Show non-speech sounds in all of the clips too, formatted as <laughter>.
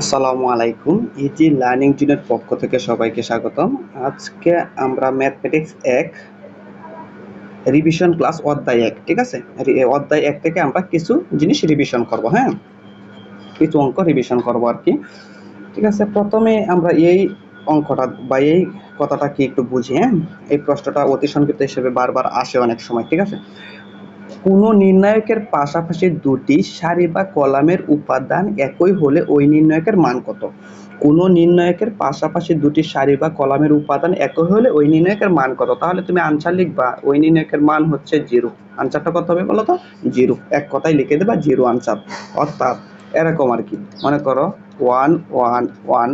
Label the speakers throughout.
Speaker 1: আসসালামু আলাইকুম easy learning টিনের পক্ষ থেকে সবাইকে স্বাগতম। আজকে আমরা ম্যাথমেটিক্স এক রিভিশন ক্লাস অধ্যায় এক, ঠিক আছে? অধ্যায় এক থেকে আমরা কিছু জিনিস রিভিশন করব হ্যাঁ? কিছু অঙ্ক রিভিশন করব আর কি। ঠিক আছে? প্রথমে আমরা এই অঙ্কটা বা এই কথাটা কি একটু বুঝি হ্যাঁ? এই প্রশ্নটা অতি সংক্ষিপ্ত হিসেবে বারবার আসে অনেক সময়, ঠিক আছে? কোনো নির্ণায়কের পাশাপাশি দুটি সারি বা কলামের উপাদান একই হলে ওই নির্ণায়কের মান কত? কোনো নির্ণায়কের পাশাপাশি দুটি সারি বা কলামের উপাদান একই হলে ওই নির্ণায়কের মান কত? তাহলে তুমি আনসার লিখবা, ওই নির্ণায়কের মান হচ্ছে জিরো আনসারটা কত হবে বলো তো? জিরো এক কথায় লিখে দেবা জিরো আনসার অর্থাৎ এরকম আর কি। মনে করো ওয়ান ওয়ান ওয়ান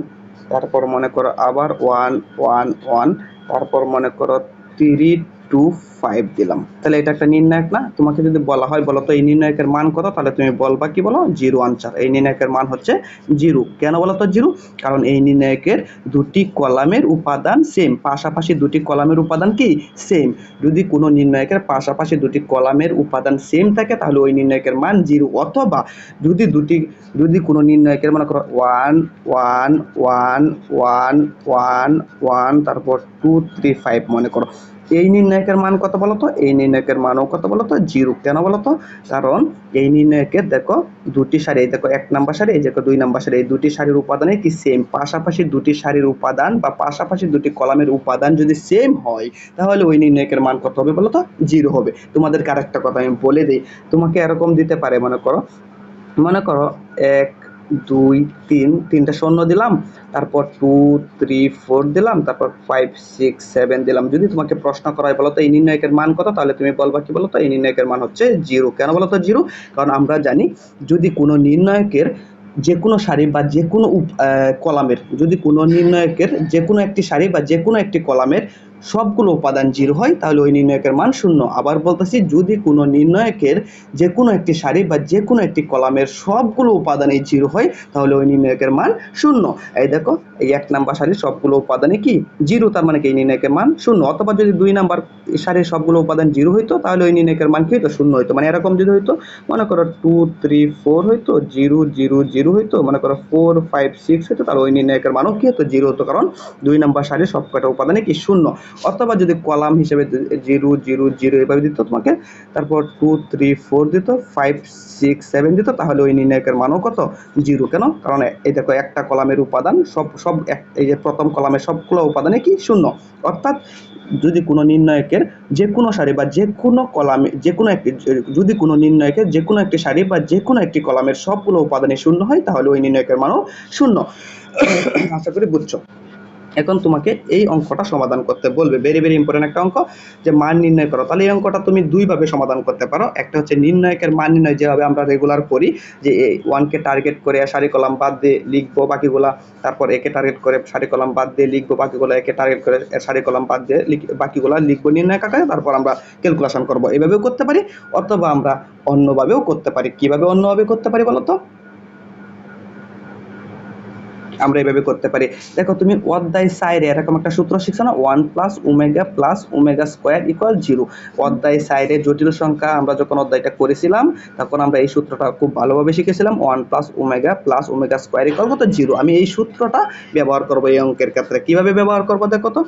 Speaker 1: তারপর মনে করো আবার ওয়ান ওয়ান ওয়ান তারপর মনে করো থ্রি টু ফাইভ দিলাম। তাহলে এটা একটা নির্ণায়ক না? তোমাকে যদি বলা হয়, বলো তো এই নির্ণায়কের মান কত? তাহলে তুমি বলবা কি বলো? জিরো আনসার এই নির্ণায়কের মান হচ্ছে জিরো কেন বলো তো জিরো কারণ এই নির্ণায়কের দুটি কলামের উপাদান সেম পাশাপাশি দুটি কলামের উপাদান কি? সেম যদি কোনো নির্ণায়কের পাশাপাশি দুটি কলামের উপাদান সেম থাকে, তাহলে ওই নির্ণায়কের মান জিরো অথবা যদি দুটি, যদি কোনো নির্ণায়কের মনে করো one one one one one one তারপর টু থ্রি ফাইভ মনে করো। এই নির্ণায়কের মান কত বলো তো এই নির্ণায়কের মানও কত বলো তো জিরো। কেন বলো তো কারণ এই নির্ণায়কের দেখো, দুটি সারি দেখো, এক নাম্বার সারি, এই দেখো, দুই নাম্বার সারি। এই দুটি সারির উপাদানে কি সেম পাশাপাশি দুটি সারির উপাদান বা পাশাপাশি দুটি কলামের উপাদান যদি সেম হয়, তাহলে ওই নির্ণায়কের মান কত হবে বলো তো জিরো হবে। তোমাদেরকে আরেকটা কথা আমি বলে দিই। তোমাকে এরকম দিতে পারে, মনে করো। মনে করো, এক দুই, তিন, তিনটা শূন্য দিলাম, তারপর টু থ্রি ফোর দিলাম, তারপর ফাইভ সিক্স সেভেন দিলাম। যদি তোমাকে প্রশ্ন করা হয়, বলো তো, এই নির্ণায়কের মান কত? তাহলে তুমি বলবা কি বলো তো, এই নির্ণায়কের মান হচ্ছে জিরো কেন বলো তো জিরো কারণ আমরা জানি, যদি কোনো নির্ণায়কের যে কোনো সারি বা যে কোনো কলামের, যদি কোনো নির্ণায়কের যে কোনো একটি সারি বা যে কোনো একটি কলামের সবগুলো উপাদান জিরো হয়, তাহলে ওই নির্ণায়কের মান শূন্য। আবার বলতেছি, যদি কোনো নির্ণায়কের যে কোনো একটি সারি বা যে কোনো একটি কলামের সবগুলো উপাদানই জিরো হয়, তাহলে ওই নির্ণায়কের মান শূন্য। এই দেখো, এই এক নাম্বার সারির সবগুলো উপাদানে কি? জিরো, তার মানে কি? এই নির্ণায়কের মান শূন্য। অথবা যদি দুই নাম্বার সারির সবগুলো উপাদান জিরো হইতো, তাহলে ওই নির্ণায়কের মান কি হইতো? শূন্য হইতো। মানে এরকম যদি হইতো, মনে করো টু থ্রি ফোর হইতো, জিরো জিরো জিরো হইতো, মনে করো ফোর ফাইভ সিক্স হইতো, তাহলে ওই নির্ণায়কের মানও কি হতো? জিরো হতো। কারণ দুই নাম্বার সারির সবকটা উপাদানে কি? শূন্য। অথবা যদি কলাম হিসেবে জিরো জিরো জিরো এভাবে দিত, তোমাকে তারপর টু থ্রি ফোর দিত ফাইভ সিক্স সেভেন দিত, তাহলে ওই নির্ণায়কের মানও কত? জিরো। কেন? কারণ এই দেখো, একটা কলামের উপাদান, সব সব এই যে প্রথম কলামের সবগুলো উপাদানে কি? শূন্য। অর্থাৎ যদি কোনো নির্ণায়কের যে কোনো সারি বা যে কোনো কলামে যে কোনো একটি, যদি কোনো নির্ণায়কের যে কোনো একটি সারি বা যে কোনো একটি কলামের সবগুলো উপাদানে শূন্য হয়, তাহলে ওই নির্ণায়কের মানও শূন্য। <coughs> আশা করি বুঝছ। এখন তোমাকে এই অঙ্কটা সমাধান করতে বলবে। ভেরি ভেরি ইম্পর্টেন্ট একটা অঙ্ক যে মান নির্ণয় করো। তাহলে এই অঙ্কটা তুমি দুইভাবে সমাধান করতে পারো। একটা হচ্ছে নির্ণায়কের মান নির্ণয় যেভাবে আমরা রেগুলার করি, যে এই ওয়ানকে টার্গেট করে সারি কলাম বাদ দিয়ে লিখব বাকিগুলা, তারপর একে টার্গেট করে সারি কলাম বাদ দিয়ে লিখব বাকিগুলো একে টার্গেট করে সারি কলাম বাদ দিয়ে বাকিগুলা লিখব নির্ণয় আকারে তারপর আমরা ক্যালকুলেশন করব। এভাবেও করতে পারি, অথবা আমরা অন্যভাবেও করতে পারি। কীভাবে অন্যভাবে করতে পারি বলো তো আমরা এভাবে করতে পারি। দেখো তুমি অধ্যায় সাইডে এরকম একটা সূত্র শিখছো না? One plus omega plus omega square equal zero অধ্যায় সাইডে জটিল সংখ্যা আমরা যখন অধ্যায়টা করেছিলাম, তখন আমরা এই সূত্রটা খুব ভালোভাবে শিখেছিলাম। One plus omega plus omega square equal কত? জিরো আমি এই সূত্রটা ব্যবহার করব এই অঙ্কের ক্ষেত্রে। কীভাবে ব্যবহার করব দেখো তো?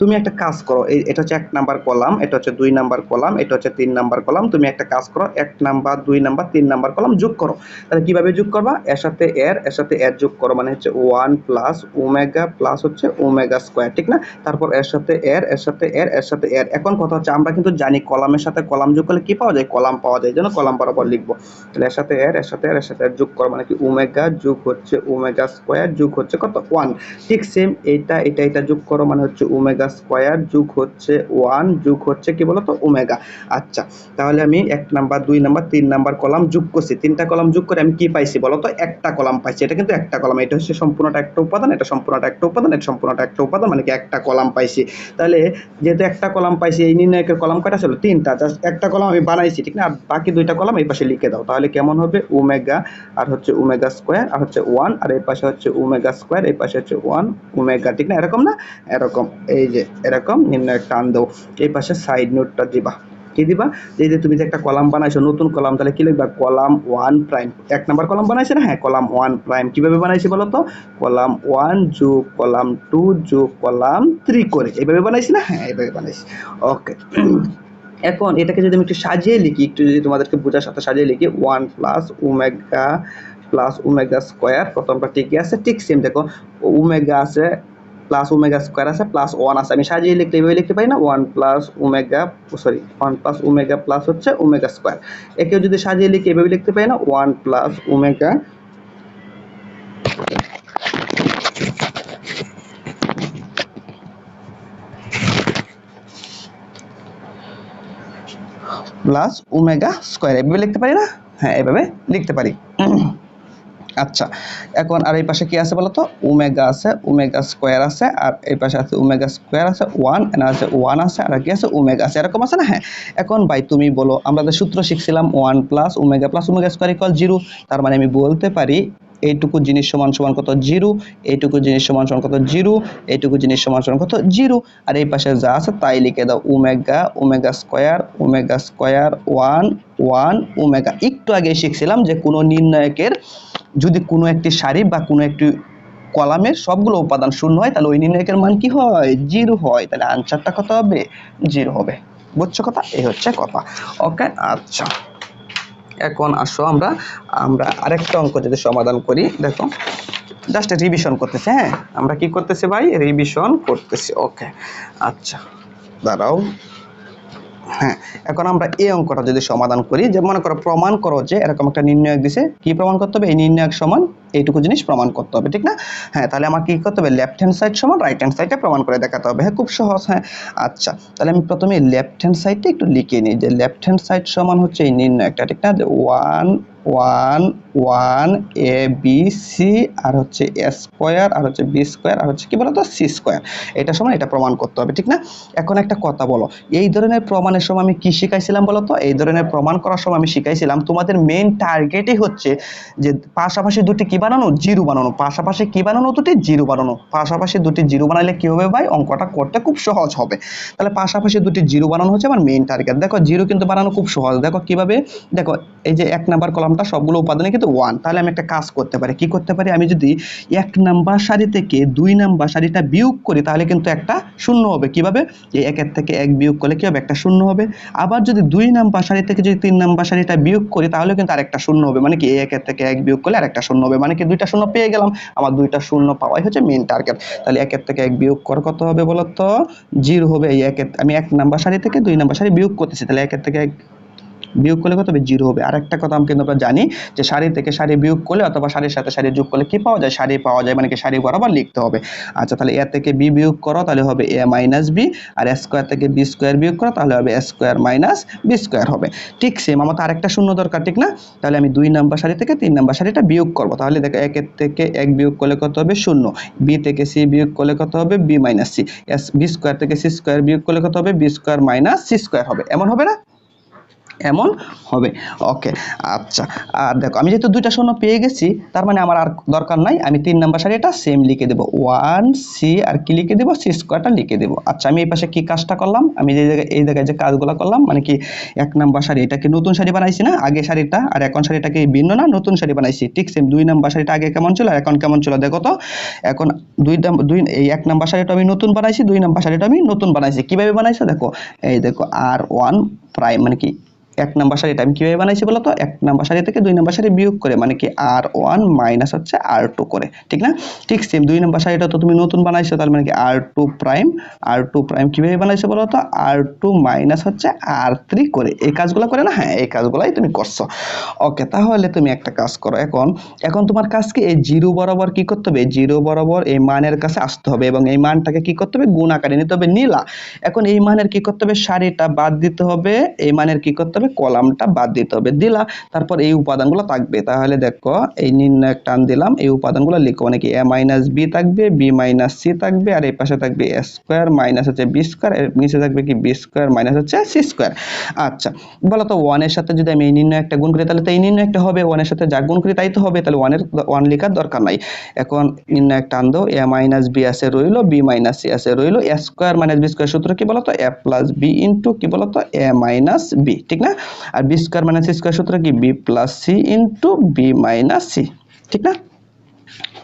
Speaker 1: তুমি একটা কাজ করো, এই এটা হচ্ছে এক নাম্বার কলাম, এটা হচ্ছে দুই নাম্বার কলাম, এটা হচ্ছে তিন নাম্বার কলাম। তুমি একটা কাজ করো, এক নাম্বার, দুই নাম্বার, তিন নাম্বার কলাম যোগ করো। তাহলে কীভাবে যোগ করবা? এর সাথে এর এর সাথে এর যোগ করো মানে হচ্ছে ওয়ান প্লাস ওমেগা প্লাস হচ্ছে ওমেগা স্কোয়ার, ঠিক না? তারপর এর সাথে এর এর সাথে এর এর সাথে এর। এখন কথা হচ্ছে আমরা কিন্তু জানি কলামের সাথে কলাম যোগ করলে কি পাওয়া যায়? কলাম পাওয়া যায় যেন কলাম বরাবর লিখব। তাহলে এর সাথে এর এর সাথে এর এর সাথে এর যোগ করো মানে কি? ওমেগা যোগ হচ্ছে ওমেগা স্কোয়ার যোগ হচ্ছে কত? ওয়ান। ঠিক সেম এইটা এটা এটা যোগ করো মানে হচ্ছে ওমেগা স্কোয়ার যোগ হচ্ছে ওয়ান, যোগ হচ্ছে কি বলতো? ওমেগা। আচ্ছা তাহলে আমি এক নাম্বার, দুই নাম্বার, তিন নাম্বার কলাম যোগ করছি। তিনটা কলাম যোগ করে আমি কি পাইছি বলতো? একটা কলাম পাইছি। এটা কিন্তু একটা কলাম, এটা হচ্ছে সম্পূর্ণটা একটা উপাদান, এটা সম্পূর্ণটা একটা উপাদান, এটা সম্পূর্ণটা একটা উপাদান মানে কি একটা কলাম পাইছি। তাহলে যেহেতু একটা কলাম পাইছি, এই নির্ণায়কের কলাম কয়টা ছিল? তিনটা। জাস্ট একটা কলাম আমি বানাইছি, ঠিক না? আর বাকি দুইটা কলাম এই পাশে লিখে দাও। তাহলে কেমন হবে? ওমেগা আর হচ্ছে ওমেগা স্কোয়ার আর হচ্ছে ওয়ান, আর এই পাশে হচ্ছে ওমেগা স্কোয়ার, এই পাশে হচ্ছে ওয়ান, ওমেগা, ঠিক না? এরকম না? এরকম। এই যে, এরকম, নির্ণায়ক টান দাও। এই পাশে সাইড নোটটা দিবা। কি দিবা। এই যে তুমি যে একটা কলাম বানাইছো, নতুন কলাম, তাহলে কি লিখবা? Column one prime. এক নাম্বার কলাম বানাইছে না? হ্যাঁ কলাম ওয়ান প্রাইম। কীভাবে বানাইছি বলো তো? কলাম ওয়ান যোগ কলাম টু যোগ কলাম থ্রি করে। এইভাবে বানাইছি না? হ্যাঁ এইভাবে বানাইছি। ওকে। এখন এটাকে যদি আমি একটু সাজিয়ে লিখি, একটু যদি তোমাদেরকে বোঝার সাথে সাজিয়ে লিখি, one plus omega plus omega square, প্রথমটা ঠিকই আছে, ঠিক সেম। দেখো, ওমেগা আছে প্লাস ওমেগা স্কোয়ার আছে প্লাস ওয়ান আছে। আমি সাজিয়ে লিখতে এইভাবে লিখতে পারি না one plus omega sorry one plus omega plus হচ্ছে ওমেগা স্কোয়ার একেও যদি সাজিয়ে লিখি এভাবে লিখতে পারি না one plus omega plus omega square এভাবে লিখতে পারি না? হ্যাঁ এভাবে লিখতে পারি। আচ্ছা এখন আর এই পাশে কি আছে বলতো? ওমেগা আছে, ওমেগা স্কোয়ার আছে, আর এই পাশে আছে ওমেগা স্কোয়ার আছে, ওয়ান, এন আছে ওয়ান আছে, আর কি আছে ওমেগা আছে। এরকম আছে না? হ্যাঁ। এখন ভাই তুমি বলো, আমরা যে সূত্র শিখছিলাম, one plus omega plus omega square equal zero, তার মানে আমি বলতে পারি এইটুকু জিনিস সমান সমান কত জিরো, এইটুকু জিনিস সমান সমান কত জিরো, এইটুকু জিনিস সমান সমান কত জিরো। আর এই পাশে যা আছে তাই লিখে দাও omega omega square omega square one one, omega. একটু আগে শিখছিলাম যে কোনো নির্ণায়কের যদি কোনো একটি সারি বা কোনো একটি কলামের সবগুলো উপাদান শূন্য হয়, তাহলে ওই নির্ণায়কের মান কি হয়? জিরো হয়। তাহলে আনসারটা কত হবে? জিরো হবে। বুঝছ কথা? এই হচ্ছে কথা। ওকে আচ্ছা। এখন আসো আমরা আমরা আরেকটা অঙ্ক যদি সমাধান করি, দেখো জাস্ট রিভিশন করতেছে হ্যাঁ? আমরা কি করতেছি ভাই? রিভিশন করতেছি ওকে আচ্ছা দাঁড়াও। হ্যাঁ এখন আমরা এই অঙ্কটা যদি সমাধান করি, যে মনে করো প্রমাণ করো যে এরকম একটা নির্ণায়ক দিছে, কি প্রমাণ করতে হবে? এই নির্ণায়ক সমান এইটুকু জিনিস প্রমাণ করতে হবে, ঠিক না? হ্যাঁ তাহলে আমার কি করতে হবে? লেফট হ্যান্ড সাইড সমান রাইট হ্যান্ড সাইডে প্রমাণ করে দেখাতে হবে। হ্যাঁ খুব সহজ হ্যাঁ। আচ্ছা তাহলে আমি প্রথমে লেফট হ্যান্ড সাইডটা একটু লিখে নিই যে লেফট হ্যান্ড সাইড সমান হচ্ছে এই নির্ণায়কটা ঠিক না? যে one one one A B C আর হচ্ছে এ স্কোয়ার আর হচ্ছে বি স্কোয়ার আর হচ্ছে কি বলতো? সি স্কোয়ার এটা সমান, এটা প্রমাণ করতে হবে, ঠিক না? এখন একটা কথা বলো, এই ধরনের প্রমাণের সময় আমি কি শিখাইছিলাম বলো তো? এই ধরনের প্রমাণ করার সময় আমি শিখাইছিলাম, তোমাদের মেইন টার্গেটই হচ্ছে যে পাশাপাশি দুটি কি বানানো? জিরো বানানো। পাশাপাশি কি বানানো দুটি? জিরো বানানো। পাশাপাশি দুটি জিরো বানালে কি হবে ভাই? অঙ্কটা করতে খুব সহজ হবে। তাহলে পাশাপাশি দুটি জিরো বানানো হচ্ছে আমার মেইন টার্গেট দেখো, জিরো কিন্তু বানানো খুব সহজ। দেখো কীভাবে? দেখো, এই যে এক নাম্বার কলামটা সবগুলো উপাদানে কিন্তু ওয়ান তাহলে আমি একটা কাজ করতে পারি। কি করতে পারি? আমি যদি এক নাম্বার সারি থেকে দুই নাম্বার সারিটা বিয়োগ করি, তাহলে কিন্তু একটা শূন্য হবে। কীভাবে? এই একের থেকে এক বিয়োগ করলে কি হবে? একটা শূন্য হবে। আবার যদি দুই নাম্বার সারি থেকে যদি তিন নাম্বার সারিটা বিয়োগ করি, তাহলে কিন্তু আরেকটা শূন্য হবে। মানে কি? একের থেকে এক বিয়োগ করলে আরেকটা শূন্য হবে। মানে কি দুইটা শূন্য পেয়ে গেলাম? আমার দুইটা শূন্য পাওয়াই হচ্ছে মেন টার্গেট তাহলে একের থেকে এক বিয়োগ কর কত হবে বলতো? জিরো হবে এই একের, আমি এক নাম্বার সারি থেকে দুই নাম্বার সারি বিয়োগ করতেছি, তাহলে একের থেকে এক বিয়োগ করলে কত হবে? জিরো হবে। আর একটা কথা কিন্তু আমরা জানি যে সারি থেকে সারি বিয়োগ করলে অথবা সারির সাথে সারি যোগ করলে কি পাওয়া যায়? সারি পাওয়া যায় মানে কি সারি বরাবর লিখতে হবে। আচ্ছা তাহলে এ থেকে বি বিয়োগ করো, তাহলে হবে এ মাইনাস বি, আর এ স্কোয়ার থেকে বি স্কোয়ার বিয়োগ করো, তাহলে হবে A square minus B square হবে। ঠিক সেম আমার তো আরেকটা শূন্য দরকার, ঠিক না? তাহলে আমি দুই নাম্বার সারি থেকে তিন নাম্বার সারিটা বিয়োগ করব। তাহলে দেখো, একের থেকে এক বিয়োগ করলে কত হবে? শূন্য। বি থেকে সি বিয়োগ করলে কত হবে? B minus C. Yes, B square থেকে সি স্কোয়ার বিয়োগ করলে কত হবে? B square minus C square হবে। এমন হবে না? এমন হবে। ওকে আচ্ছা। আর দেখো, আমি যেহেতু দুইটা শূন্য পেয়ে গেছি, তার মানে আমার আর দরকার নাই, আমি তিন নাম্বার সারিটা সেম লিখে দেবো। ওয়ান সি আর কি লিখে দেবো? সি স্কোয়ারটা লিখে দেবো। আচ্ছা আমি এই পাশে কি কাজটা করলাম? আমি যে জায়গায়, এই জায়গায় যে কাজগুলো করলাম মানে কি এক নাম্বার শাড়ি, এটা কি নতুন শাড়ি বানাইছি না? আগে শাড়িটা, আর এখন শাড়িটাকে ভিন্ন না নতুন শাড়ি বানাইছি? ঠিক সেম দুই নাম্বার শাড়িটা আগে কেমন ছিল, আর এখন কেমন ছিল? দেখো তো, এখন দুই দুই, এই এক নাম্বার শাড়িটা আমি নতুন বানাইছি, দুই নাম্বার শাড়িটা আমি নতুন বানাইছি। কীভাবে বানাইছো? দেখো, এই দেখো আর ওয়ান প্রাইম মানে কি এক নাম্বার সারিটা আমি কীভাবে বানাইছি বলো তো এক নাম্বার সারি থেকে দুই নাম্বার সারি বিয়োগ করে মানে কি আর ওয়ান মাইনাস হচ্ছে আর টু করে, ঠিক না? ঠিক সেম দুই নাম্বার সারিটা তো তুমি নতুন বানাইছো তাহলে মানে কি R two prime R two prime কীভাবে বানাইছো বলো তো আর টু মাইনাস হচ্ছে আর থ্রি করে, এই কাজগুলো করে না? হ্যাঁ এই কাজগুলাই তুমি করছ। ওকে, তাহলে তুমি একটা কাজ করো এখন। এখন তোমার কাজ কি? এই জিরো বরাবর কি করতে হবে? জিরো বরাবর এই মানের কাছে আসতে হবে এবং এই মানটাকে কি করতে হবে? গুণ আকারে নিতে হবে, নীলা। এখন এই মানের কি করতে হবে? সারিটা বাদ দিতে হবে। এই মানের কি করতে হবে? কলামটা বাদ দিতে হবে। দিলা, তারপর এই উপাদানগুলো থাকবে। তাহলে দেখো, এই নির্ণয় টান দিলাম। এই উপাদানগুলো লিখো। মানে কি এ মাইনাস বি থাকবে বি মাইনাস সি থাকবে, আর এই পাশে থাকবে এ স্কোয়ার মাইনাস হচ্ছে বি স্কোয়ার এর নিচে থাকবে কি বি স্কোয়ার মাইনাস হচ্ছে সি স্কোয়ার আচ্ছা বলো তো ওয়ানের সাথে যদি আমি এই নির্ণয় একটা গুণ করি, তাহলে তো এই নির্ণয় একটা হবে। ওয়ানের সাথে যা গুণ করি, তাই তো হবে। তাহলে ওয়ানের ওয়ান লেখার দরকার নাই। এখন নির্ণয় টান দাও। এ মাইনাস বি আছে রইল বি মাইনাস সি আছে রইল। A square minus B square সূত্র কি বলতো? এ প্লাস বি ইন্টু কি বলতো? এ মাইনাস বি ঠিক না? আর B square minus C square সূত্র কি? B plus C into B minus C ঠিক না?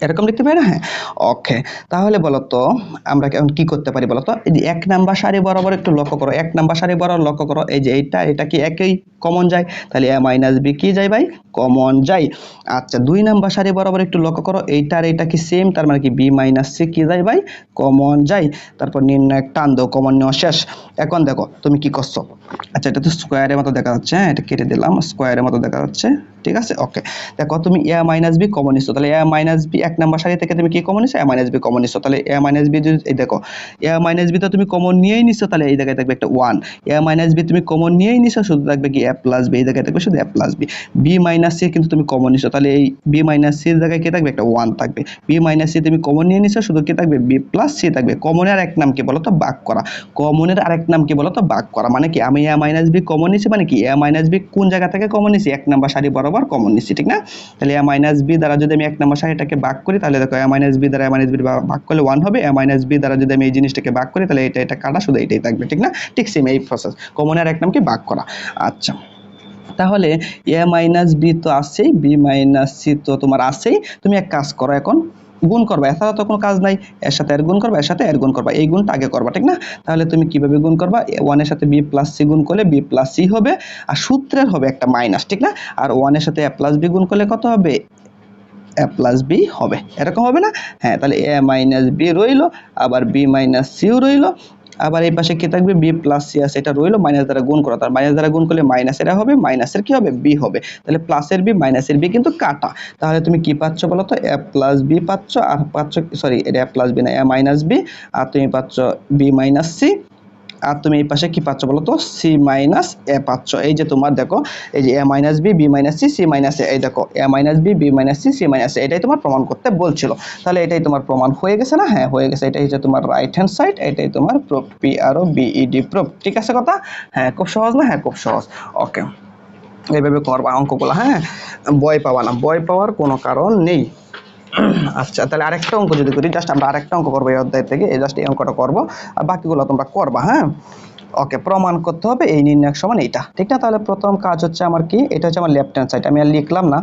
Speaker 1: এরকম লিখতে পারি না? হ্যাঁ। ওকে তাহলে বলতো, আমরা এখন কি করতে পারি বলতো? এই যে এক নাম্বার সারি বরাবর একটু লক্ষ্য করো। এক নাম্বার সারি বরাবর লক্ষ্য করো। এই যে এইটা, এটা কি একই কমন যায়? তাহলে এ মাইনাস বি কি যায় ভাই? কমন যায়। আচ্ছা দুই নাম্বার সারি বরাবর একটু লক্ষ্য করো। এইটা আর এইটা কি সেম তার মানে কি বি মাইনাস সি কি যায় ভাই? কমন যায়। তারপর নির্ণয় টান দাও কমন নেওয়া শেষ। এখন দেখো, তুমি কি করছ? আচ্ছা এটা তো স্কোয়ারের মতো দেখা যাচ্ছে হ্যাঁ এটা কেটে দিলাম স্কোয়ারের মতো দেখা যাচ্ছে। ঠিক আছে? ওকে দেখো, তুমি এ মাইনাস বি কমন নিচ্ছ তাহলে এ মাইনাস বি এক নাম্বার সারি থেকে তুমি কি কমন নিচ্ছ এ মাইনাস বি কমন নিচ্ছ তাহলে এ মাইনাস বি যদি, এই দেখো এ মাইনাস বি তো তুমি কমন নিয়েই নিচ্ছ তাহলে এই জায়গায় থাকবে একটা ওয়ান এ মাইনাস বি তুমি কমন নিয়েই নিচ্ছ শুধু থাকবে কি এ প্লাস বি এই জায়গায় থাকবে শুধু A plus B B minus C কিন্তু তুমি কমন নিচ্ছ তাহলে এই বি মাইনাস সির জায়গায় কি থাকবে? একটা ওয়ান থাকবে। বি মাইনাস সি তুমি কমন নিয়ে নিচ্ছ শুধু কি থাকবে? বি প্লাস সি থাকবে। কমনের আরেক নাম কি বলো তো বাক করা। কমনের আরেক নাম কি বলো তো বাক করা। মানে কি আমি এ মাইনাস বি কমন নিচ্ছি মানে কি এ মাইনাস বি কোন জায়গা থেকে কমন নিচ্ছি এক নাম্বার সারি বরাবর কমন নিচ্ছি ঠিক না? তাহলে এ মাইনাস বি দ্বারা যদি আমি এক নম্বর সারিটাকে ভাগ করি, তাহলে দেখো এ মাইনাস বি দ্বারা এ মাইনাস বি ভাগ করলে ওয়ান হবে এ মাইনাস বি দ্বারা যদি আমি এই জিনিসটাকে ভাগ করি, তাহলে এটা এটা কাটা শুধু এটাই থাকবে, ঠিক না? ঠিক সেম এই প্রসেস কমনের এক নামকে ভাগ করা। আচ্ছা তাহলে এ মাইনাস বি তো আছেই বি মাইনাস সি তো তোমার আছেই। তুমি এক কাজ করো এখন গুণ করবা। এছাড়া তো কোনো কাজ নাই, এর সাথে এর গুণ করবা, এর সাথে এর গুণ করবা। এই গুণটা আগে করবা, ঠিক না? তাহলে তুমি কীভাবে গুণ করবা? ওয়ানের সাথে বি প্লাস সি গুণ করলে বি প্লাস সি হবে, আর সূত্রের হবে একটা মাইনাস ঠিক না? আর ওয়ানের সাথে এ প্লাস বি গুণ করলে কত হবে? এ প্লাস বি হবে। এরকম হবে না? হ্যাঁ তাহলে এ মাইনাস বি রইল, আবার বি মাইনাস সিও রইল। আবার এই পাশে কি থাকবে? বি প্লাস সি আছে, এটা রইল মাইনাস দ্বারা গুণ করা। তার মাইনাস দ্বারা গুণ করলে মাইনাস এরা হবে মাইনাসের কি হবে? বি হবে। তাহলে প্লাসের বি মাইনাসের বি কিন্তু কাটা। তাহলে তুমি কি পাচ্ছ বলো তো? এ প্লাস বি পাচ্ছ, আর পাচ্ছ সরি এটা এ প্লাস বি না এ মাইনাস বি আর তুমি পাচ্ছ বি মাইনাস সি আর তুমি এই পাশে কি পাচ্ছ বলো তো? সি মাইনাস এ পাচ্ছ। এই যে তোমার দেখো, এই যে A minus B B minus C C minus A এই দেখো A minus B B minus C C minus এটাই তোমার প্রমাণ করতে বলছিল। তাহলে এটাই তোমার প্রমাণ। হয়ে গেছে না? হ্যাঁ হয়ে গেছে। এটাই হচ্ছে তোমার রাইট হ্যান্ড সাইড এটাই তোমার proof P R O BED proof ঠিক আছে কথা? হ্যাঁ খুব সহজ না? হ্যাঁ খুব সহজ। ওকে এইভাবে করবা অঙ্কগুলো হ্যাঁ? বয় পাওয়া না। বয় পাওয়ার কোনো কারণ নেই। <clears throat> আচ্ছা তাহলে আরেকটা অঙ্ক যদি করি জাস্ট আমরা আরেকটা অঙ্ক করব এই অধ্যায় থেকে, এই জাস্ট এই অঙ্কটা করব, আর বাকিগুলো তোমরা করবা হ্যাঁ? ওকে প্রমাণ করতে হবে, এই নির্ণায়ক সমান এইটা, ঠিক না? তাহলে প্রথম কাজ হচ্ছে আমার কি? এটা হচ্ছে আমার লেফট হ্যান্ড সাইড আমি আর লিখলাম না।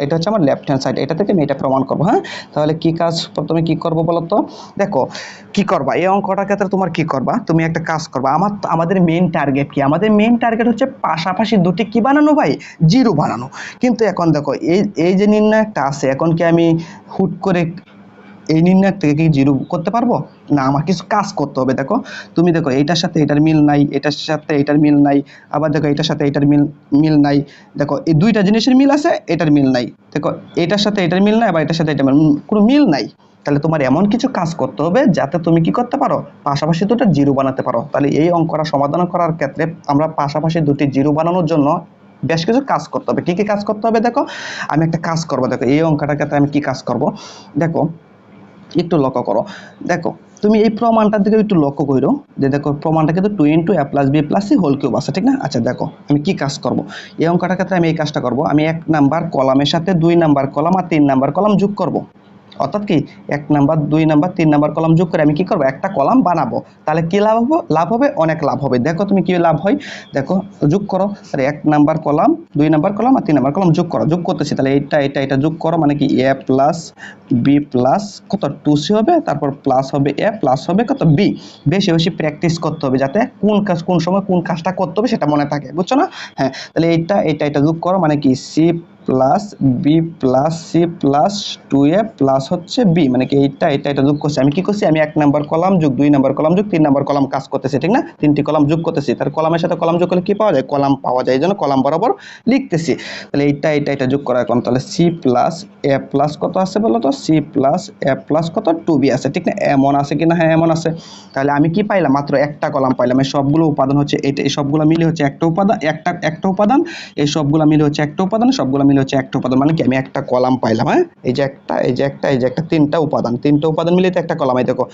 Speaker 1: এটা হচ্ছে আমার লেফট হ্যান্ড সাইড এটা থেকে আমি এটা প্রমাণ করব হ্যাঁ? তাহলে কি কাজ প্রথমে কি করব বলো তো? দেখো, কি করবা? এই অঙ্কটার ক্ষেত্রে তোমার কি করবা? তুমি একটা কাজ করবা, আমার আমাদের মেন টার্গেট কি? আমাদের মেন টার্গেট হচ্ছে পাশাপাশি দুটি কি বানানো ভাই? জিরো বানানো। কিন্তু এখন দেখো, এই এই যে নির্ণয় একটা আছে, এখন কি আমি হুট করে এই নির্ণয় থেকে কি জিরো করতে পারব? না, আমার কিছু কাজ করতে হবে, দেখো। তুমি দেখো এইটার সাথে এটার মিল নাই, এটার সাথে এটার মিল নাই, আবার দেখো, এটার সাথে এটার মিল মিল নাই। দেখো, এই দুইটা জিনিসের মিল আছে, এটার মিল নাই। দেখো, এটার সাথে এটার মিল নাই, আবার এটার সাথে এটা মিল কোনো মিল নাই। তাহলে তোমার এমন কিছু কাজ করতে হবে, যাতে তুমি কি করতে পারো? পাশাপাশি দুটো জিরো বানাতে পারো। তাহলে এই অঙ্কটা সমাধান করার ক্ষেত্রে আমরা পাশাপাশি দুটি জিরো বানানোর জন্য বেশ কিছু কাজ করতে হবে। কি কি কাজ করতে হবে, দেখো? আমি একটা কাজ করব, দেখো, এই অঙ্কটার ক্ষেত্রে আমি কি কাজ করব? দেখো একটু লক্ষ্য করো। দেখো, তুমি এই প্রমাণটার দিকে একটু লক্ষ্য করো যে দেখো, প্রমাণটা কিন্তু two into A plus B plus C whole cube আছে, ঠিক না? আচ্ছা দেখো, আমি কি কাজ করব? এই অঙ্কটার ক্ষেত্রে আমি এই কাজটা করব। আমি এক নাম্বার কলামের সাথে দুই নাম্বার কলাম আর তিন নাম্বার কলাম যোগ করব। অর্থাৎ কি এক নাম্বার, দুই নাম্বার, তিন নাম্বার কলাম যোগ করে আমি কি করব? একটা কলাম বানাবো। তাহলে কি লাভ হবে? লাভ হবে, অনেক লাভ হবে। দেখো তুমি কি লাভ হয়? দেখো, যোগ করো। তাহলে এক নাম্বার কলাম, দুই নাম্বার কলাম আর তিন নাম্বার কলাম যোগ করো। যোগ করতেছি, তাহলে এটা এটা এটা যোগ করো মানে কি? এ প্লাস বি প্লাস কত? টু সি হবে, তারপর প্লাস হবে এ, প্লাস হবে কত? বি। বেশি বেশি প্র্যাকটিস করতে হবে যাতে কোন কাজ, কোন সময় কোন কাজটা করতে হবে সেটা মনে থাকে। বুঝছ না? হ্যাঁ তাহলে এইটা এটা এটা যোগ করো মানে কি? C plus B plus C plus two A plus হচ্ছে বি মানে কি এইটা এটা এটা যোগ করছি। আমি কি করছি? আমি এক নাম্বার কলাম যোগ দুই নাম্বার কলাম যোগ তিন নাম্বার কলাম কাজ করতেছি, ঠিক না? তিনটি কলাম যোগ করতেছি। তার কলামের সাথে কলাম যোগ করলে কি পাওয়া যায়? কলাম পাওয়া যায় এই জন্য কলাম বরাবর লিখতেছি। তাহলে এইটা এটা এটা যোগ করা এখন তাহলে সি প্লাস এ প্লাস কত আছে বলো তো? সি প্লাস এ প্লাস কত? টু বি আছে, ঠিক না? এমন আছে কিনা? হ্যাঁ এমন আছে। তাহলে আমি কি পাইলাম? মাত্র একটা কলাম পাইলাম। এই সবগুলো উপাদান হচ্ছে এটা এই সবগুলো মিলে হচ্ছে একটা উপাদান, একটা একটা উপাদান। এই সবগুলো মিলে হচ্ছে একটা উপাদান, সবগুলো মিলে হচ্ছে একটা উপাদান মানে কি? আমি একটা কলাম পাইলাম হ্যাঁ? এই যে একটা, এই যে একটা, এই যে একটা তিনটা উপাদান। তিনটা উপাদান মিলে তো একটা কলাম। এই দেখো,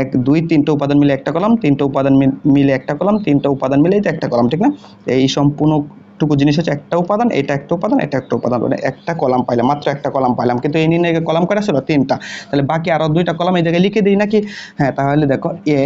Speaker 1: এক, দুই, তিনটা উপাদান মিলে একটা কলাম, তিনটা উপাদান মিলে একটা কলাম, তিনটা উপাদান মিলেই তো একটা কলাম, ঠিক না? এই সম্পূর্ণ টুকু জিনিস হচ্ছে একটা উপাদান, এটা একটা উপাদান, এটা একটা উপাদান মানে একটা কলাম পাইলাম, মাত্র একটা কলাম পাইলাম। কিন্তু এই নির্ণয়ে কলাম করা ছিল? তিনটা। তাহলে বাকি আরও দুইটা কলাম এই জায়গায় লিখে দিই নাকি? হ্যাঁ তাহলে দেখো, এ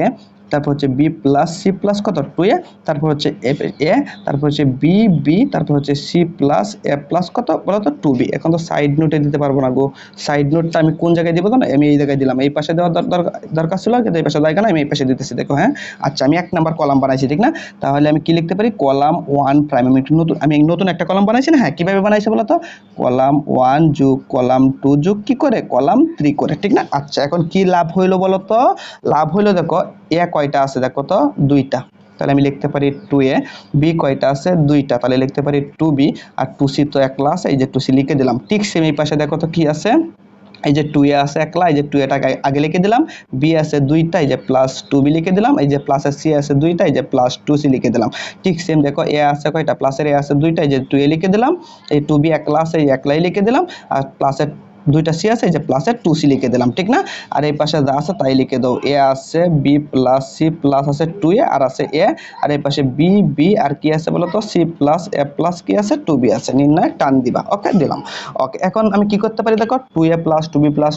Speaker 1: তারপর হচ্ছে বি প্লাস সি প্লাস কত? টু এ তারপর হচ্ছে এফ এ তারপর হচ্ছে বি বি তারপর হচ্ছে সি প্লাস এ প্লাস কত? বলো তো টু বি এখন তো সাইড নোটে দিতে পারব না গো। সাইড নোটটা আমি কোন জায়গায় দিব তো না আমি এই জায়গায় দিলাম। এই পাশে দেওয়ার দর- দরকার- ছিল, কিন্তু এই পাশে জায়গা না আমি এই পাশে দিতেছি। দেখো হ্যাঁ? আচ্ছা আমি এক নাম্বার কলাম বানাইছি, ঠিক না? তাহলে আমি কি লিখতে পারি? কলাম ওয়ান প্রাইম আমি নতুন আমি নতুন একটা কলাম বানাইছি না? হ্যাঁ কীভাবে বানাইছি বলো তো? কলাম ওয়ান যোগ কলাম টু যোগ কি করে? কলাম থ্রি করে, ঠিক না? আচ্ছা এখন কি লাভ হইল বলো তো? লাভ হইল দেখো এ কয়টা আছে? দেখো তো, দুইটা। তাহলে আমি লিখতে পারি টু এ বি কয়টা আছে? দুইটা। তাহলে লিখতে পারি টু বি আর টু সি তো একলা আছে, এই যে টু সি লিখে দিলাম। ঠিক সেম এই পাশে দেখো তো কি আছে? এই যে টু এ আছে একলা, এই যে টু এটাকে আগে লিখে দিলাম। বি আছে দুইটা, এই যে প্লাস টু বি লিখে দিলাম। এই যে প্লাস সি আছে দুইটা, এই যে প্লাস টু সি লিখে দিলাম। ঠিক সেম দেখো এ আছে কয়টা? প্লাসের এ আছে দুইটা, এই যে টু এ লিখে দিলাম। এই টু বি একলা আছে, এই একলাই লিখে দিলাম। আর প্লাসের দুইটা সি আছে, এই যে প্লাসের টু সি লিখে দিলাম, ঠিক না? আর এই পাশে যা আছে, তাই লিখে দাও। এ আছে বি প্লাস সি প্লাস আছে টু এ আর আছে এ আর এই পাশে বি বি আর কি আছে বলো তো? সি প্লাস এ প্লাস কি আছে? টু বি আছে। নির্ণয়, টান দিবা। ওকে দিলাম। ওকে এখন আমি কি করতে পারি দেখো? Two A plus two B plus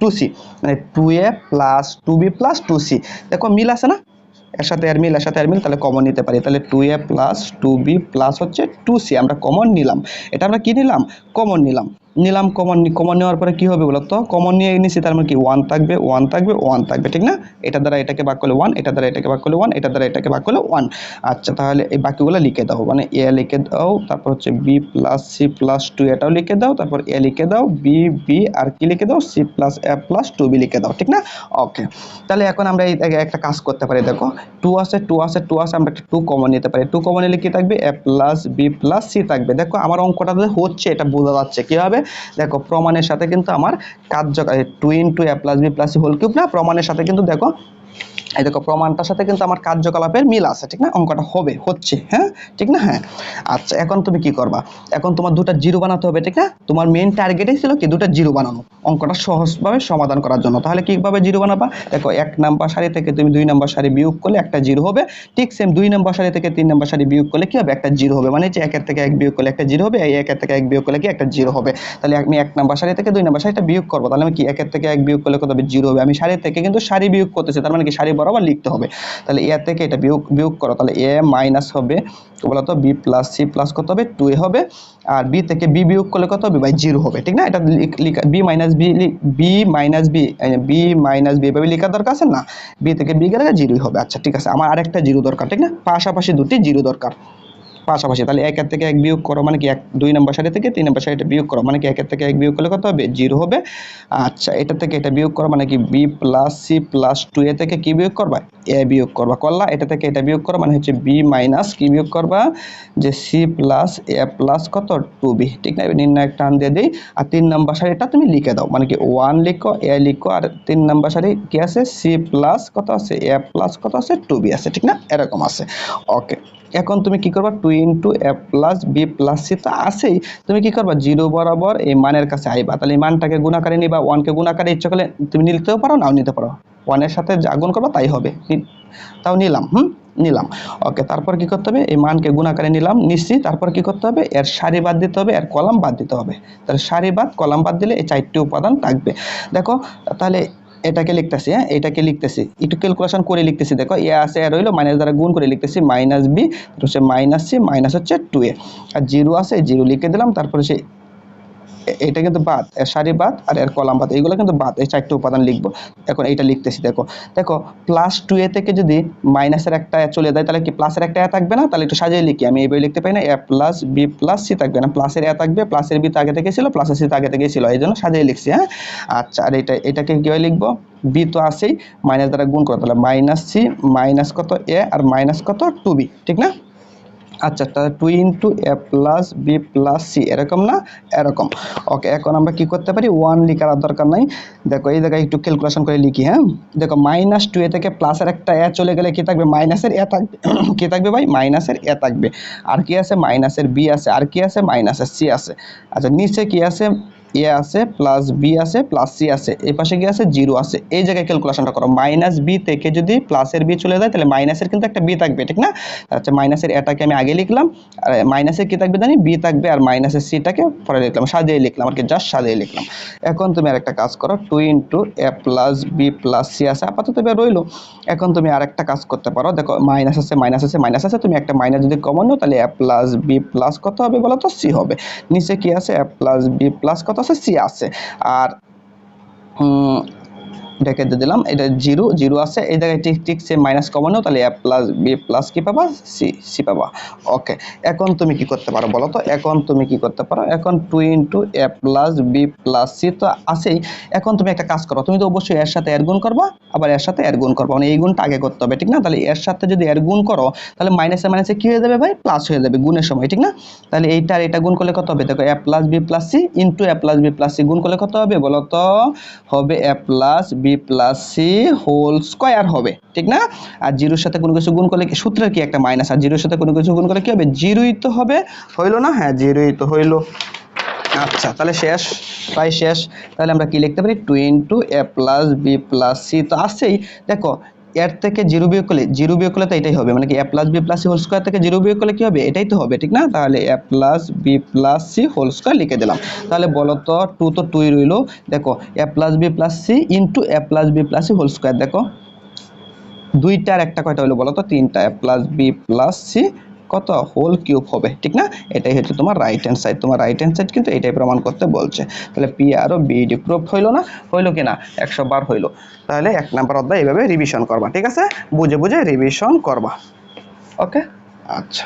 Speaker 1: two C মানে two A plus two B plus two C দেখো, মিল আছে না? এর সাথে এর মিল এর সাথে এর মিল, তাহলে কমন নিতে পারি। তাহলে two A plus two B plus হচ্ছে টু সি আমরা কমন নিলাম। এটা আমরা কি নিলাম? কমন নিলাম। নিলাম কমন কমন নেওয়ার পরে কি হবে বলতো কমন নিয়ে নিছি, তার মানে কি? ওয়ান থাকবে ওয়ান থাকবে ওয়ান থাকবে, ঠিক না? এটা দ্বারা এটাকে ভাগ করলে ওয়ান এটা দ্বারা এটাকে ভাগ করলে ওয়ান এটা দ্বারা এটাকে ভাগ করলে ওয়ান আচ্ছা তাহলে এই বাকিগুলো লিখে দাও। মানে এ লিখে দাও, তারপর হচ্ছে B plus C plus two এটাও লিখে দাও, তারপর এ লিখে দাও বি বি আর কি লিখে দাও? C plus A plus two B লিখে দাও, ঠিক না? ওকে তাহলে এখন আমরা এই একটা কাজ করতে পারি, দেখো। টু আছে টু আছে টু আছে, আমরা একটা টু কমন নিতে পারি। টু কমন নিলে কি থাকবে? A plus B plus C থাকবে। দেখো, আমার অঙ্কটা হচ্ছে, এটা বোঝা যাচ্ছে। কি হবে দেখো, প্রমাণের সাথে কিন্তু আমার কার্য two into A plus B plus whole cube না, প্রমাণের সাথে কিন্তু দেখো এই দেখো, প্রমাণটার সাথে কিন্তু আমার কার্যকলাপের মিল আছে, ঠিক না? অঙ্কটা হবে, হচ্ছে হ্যাঁ? ঠিক না? হ্যাঁ? আচ্ছা এখন তুমি কি করবা? এখন তোমার দুটা জিরো বানাতে হবে, ঠিক না? তোমার মেন টার্গেটই ছিল কি? দুটা জিরো বানানো। অঙ্কটা সহজভাবে সমাধান করার জন্য। তাহলে কীভাবে জিরো বানাবা? দেখো, এক নাম্বার সারি থেকে তুমি দুই নাম্বার সারি বিয়োগ করলে একটা জিরো হবে। ঠিক সেম দুই নাম্বার সারি থেকে তিন নাম্বার সারি বিয়োগ করলে কি হবে? একটা জিরো হবে। মানে যে একের থেকে এক বিয়োগ করলে একটা জিরো হবে এই একের থেকে এক বিয়োগ করলে কি একটা জিরো হবে। তাহলে আমি এক নাম্বার সারি থেকে দুই নাম্বার সারিটা বিয়োগ করব। তাহলে আমি কি একের থেকে এক বিয়োগ করলে কত হবে? জিরো হবে। আমি সারি থেকে কিন্তু সারি বিয়োগ করতেছি। তার মানে কি সারি বরাবর লিখতে হবে। তাহলে এ থেকে এটা বিয়োগ বিয়োগ করো, তাহলে এ মাইনাস হবে, তো বলো তো বি প্লাস সি প্লাস কত হবে? টু এ হবে, আর বি থেকে বি বিয়োগ করলে কত হবে? বাই জিরো হবে, ঠিক না? এটা B minus B B minus B B minus B এভাবে লেখা দরকার আছে না? বি থেকে বি গেলে জিরোই হবে। আচ্ছা ঠিক আছে, আমার আরেকটা জিরো দরকার, ঠিক না? পাশাপাশি দুটি জিরো দরকার। পাশাপাশি, তাহলে একের থেকে এক বিয়োগ করো মানে কি এক, দুই নম্বর সারি থেকে তিন নম্বর সারিটা বিয়োগ করো মানে কি একের থেকে এক বিয়োগ করলে কত হবে? জিরো হবে। আচ্ছা এটা থেকে এটা বিয়োগ করো মানে কি B plus C plus two A থেকে কি বিয়োগ করবা? এ বিয়োগ করবা। করলা, এটা থেকে এটা বিয়োগ করো মানে হচ্ছে বি মাইনাস কি বিয়োগ করবা? যে সি প্লাস এ প্লাস কত? Two B. ঠিক না? নির্ণায়ক টান দিয়ে দিই। আর তিন নম্বর সারিটা তুমি লিখে দাও। মানে কি ওয়ান লিখো, এ লিখো, আর তিন নম্বর সারি কি আছে? সি প্লাস কত আছে? এ প্লাস কত আছে? টু বি আছে। ঠিক না? এরকম আছে। ওকে। এখন তুমি কি করবা? Two into A plus B plus C তো আছেই। তুমি কি করবা? জিরো বরাবর এই মানের কাছে আইবা। তাহলে এই মানটাকে গুণাকারে নিবা। ওয়ানকে গুণাকারে ইচ্ছা করলে তুমি নিতেও পারো, নাও নিতে পারো। ওয়ানের সাথে যা গুণ করবা তাই হবে। তাও নিলাম, হুম? নিলাম। ওকে তারপর কি করতে হবে? এই মানকে গুণাকারে নিলাম, নিচ্ছি। তারপর কি করতে হবে? এর সারি বাদ দিতে হবে, এর কলাম বাদ দিতে হবে। তাহলে সারি বাদ, কলাম বাদ দিলে এই চারটি উপাদান থাকবে। দেখো, তাহলে এটাকে লিখতেছি হ্যাঁ? এটাকে লিখতেছি। একটু ক্যালকুলেশন করে লিখতেছি, দেখো এ আছে এ রইল মাইনাস দ্বারা গুণ করে লিখতেছি মাইনাস বি হচ্ছে মাইনাস সি মাইনাস হচ্ছে টু এ আর জিরো আছে জিরো লিখে দিলাম, তারপরে সে এটা কিন্তু বাদ। এর সারি বাদ আর এর কলাম বাদ। এইগুলো কিন্তু বাদ। এই চারটে উপাদান লিখব। এখন এইটা লিখতেছি, দেখো। দেখো প্লাস টু এ থেকে যদি মাইনাসের একটা চলে যায়, তাহলে কি প্লাসের একটা এ থাকবে না? তাহলে একটু সাজিয়ে লিখি। আমি এইভাবে লিখতে পারি না। A plus B plus C থাকবে না। প্লাসের এ থাকবে প্লাসের বি তো আগে থেকে ছিল প্লাসের সি তো আগে থেকে ছিল। এই জন্য সাজিয়ে লিখছি হ্যাঁ? আচ্ছা আর এটা এটাকে কীভাবে লিখব? বি তো আছেই। মাইনাস দ্বারা গুণ করো। তাহলে মাইনাস সি মাইনাস কত? এ আর মাইনাস কত? টু বি ঠিক না? আচ্ছা তাহলে two into A plus B plus C এরকম না? এরকম। ওকে এখন আমরা কি করতে পারি? ওয়ান লিখার দরকার নাই। দেখো, এই জায়গায় একটু ক্যালকুলেশন করে লিখি হ্যাঁ? দেখো মাইনাস টু এ থেকে প্লাসের একটা এ চলে গেলে কী থাকবে? মাইনাসের এ থাকবে। <coughs> কী থাকবে ভাই? মাইনাসের এ থাকবে। আর কি আছে? মাইনাসের বি আছে। আর কি আছে? মাইনাসের সি আছে। আচ্ছা নিচে কি আছে? এ আছে প্লাস বি আছে প্লাস সি আছে। পাশে আছে? জিরো আছে। এই জায়গায় ক্যালকুলেশনটা করো। মাইনাস বি থেকে যদি প্লাসের বি চলে যায়, তাহলে মাইনাসের কিন্তু একটা বি থাকবে, ঠিক না? আচ্ছা মাইনাসের এটাকে আমি আগে লিখলাম, আর মাইনাসের কি থাকবে জানি? বি থাকবে, আর মাইনাসের সিটাকে পরে লিখলাম, সাজিয়ে লিখলাম, আর কি জাস্ট সাজিয়ে লিখলাম। এখন তুমি আর একটা কাজ করো two into A plus B plus C আছে, আপাতত এবার রইল। এখন তুমি আর একটা কাজ করতে পারো। দেখো মাইনাস আছে মাইনাস আছে মাইনাস আছে, তুমি একটা মাইনাস যদি কমন তাহলে এ প্লাস বি প্লাস কত হবে বলো তো? সি হবে। নিচে কি আছে? এ প্লাস বি প্লাস কত আছে সি আছে। আর এটাকে দিয়ে দিলাম। এটা জিরো জিরো আছে। এই জায়গায় ঠিক ঠিক সে মাইনাস কমানো তাহলে এ প্লাস বি প্লাস কি পাবা? সি সি পাবা। ওকে এখন তুমি কি করতে পারো বলো তো? এখন তুমি কি করতে পারো? এখন two into A plus B plus C তো আছেই। এখন তুমি একটা কাজ করো, তুমি তো অবশ্যই এর সাথে এর গুণ করবা, আবার এর সাথে এর গুণ করবা। মানে এই গুণটা আগে করতে হবে, ঠিক না? তাহলে এর সাথে যদি এর গুণ করো, তাহলে মাইনাসে মাইনাসে কি হয়ে যাবে ভাই? প্লাস হয়ে যাবে গুণের সময়, ঠিক না? তাহলে এইটা আর এটা গুণ করলে কত হবে? দেখো A plus B plus C into A plus B plus C গুণ করলে কত হবে বলো তো? হবে A plus B plus C whole square হবে, ঠিক না? আর জিরোর সাথে কোনো কিছু গুণ করলে সূত্রের কি একটা মাইনাস? আর জিরোর সাথে কোনো কিছু গুণ করলে কি হবে? জিরোই তো হবে, হইল না? হ্যাঁ জিরোই তো হইল। আচ্ছা তাহলে শেষ, প্রায় শেষ। তাহলে আমরা কি লিখতে পারি? Two into A plus B plus C তো আসছেই দেখো এর থেকে জিরো বিয়োগ করলে, জিরো বিয়োগ করলে তো এটাই হবে। মানে কি A plus B plus C whole square থেকে জিরো বিয়োগ করলে কি হবে? এটাই তো হবে, ঠিক না? তাহলে A plus B plus C whole square লিখে দিলাম। তাহলে বলো তো টু তো টুই রইল। দেখো A plus B plus C into A plus B plus C whole square দেখো। দুইটার একটা কয়টা হলো বলো তো? তিনটা। A plus B plus C কত? হোল কিউব হবে ঠিক না? এটাই হচ্ছে তোমার রাইট হ্যান্ড সাইড তোমার রাইট হ্যান্ড সাইড কিন্তু এটাই প্রমাণ করতে বলছে। তাহলে পি আরও বিডি প্রুফ হইল না? হইল কি না? একশো বার হইল। তাহলে এক নাম্বার অধ্যায় এইভাবে রিভিশন করবা ঠিক আছে? বুঝে বুঝে রিভিশন করবা। ওকে আচ্ছা।